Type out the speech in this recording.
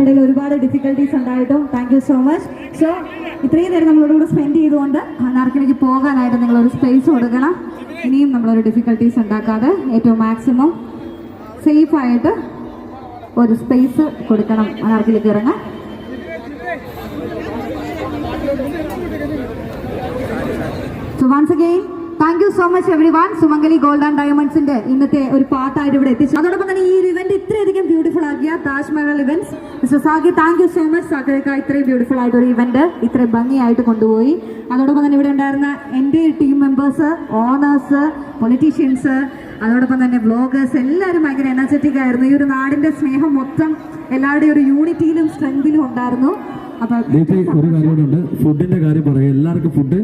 ഒരുപാട് ഡിഫിക്കൽട്ടീസ് ഉണ്ടായിട്ടും. Thank you so much so ഇത്രയും നേരം നമ്മളോട് കൂടെ സ്പെൻഡ് ചെയ്തുകൊണ്ട് നാർക്കിലേക്ക് പോകാനായിട്ട് നിങ്ങളൊരു സ്പേസ് കൊടുക്കണം. ഇനിയും നമ്മളൊരു ഡിഫിക്കൽട്ടീസ് ഉണ്ടാക്കാതെ ഏറ്റവും മാക്സിമം സേഫായിട്ട് ഒരു സ്പേസ് കൊടുക്കണം. നാർക്കിലേക്ക് ഇറങ്ങാൻ. So once again thank you so much every one Sumangali gold and ഡയമണ്ട്സിന്റെ ഇന്നത്തെ ഒരു പാട്ടായിട്ട് ഇവിടെ എത്തിച്ചു. അതോടൊപ്പം തന്നെ ഈ ഒരു ഇവന്റ് ഇത്രയധികം Taj Mahal events mister Sagi thank you so much സാഗരക്ക ഇത്രയും ബ്യൂട്ടിഫുൾ ആയിട്ട് ഒരു ഇവന്റ് ഇത്രയും ഭംഗിയായിട്ട് കൊണ്ടുപോയി. അതോടൊപ്പം തന്നെ ഇവിടെ ഉണ്ടായിരുന്ന എന്റെ ടീം മെമ്പേഴ്സ് ഓണേഴ്സ് പൊളിറ്റീഷ്യൻസ് അതോടൊപ്പം തന്നെ ബ്ലോഗേഴ്സ് എല്ലാവരും ഭയങ്കര എനർജറ്റിക് ആയിരുന്നു. ഈ ഒരു നാടിന്റെ സ്നേഹം മൊത്തം എല്ലാവരുടെയും ഒരു യൂണിറ്റിയിലും സ്ട്രെങ്തിലും ഉണ്ടായിരുന്നു. അപ്പൊ ഒരു കാര്യം ഫുഡിന്റെ കാര്യം പറയാം. എല്ലാവർക്കും ഫുഡ്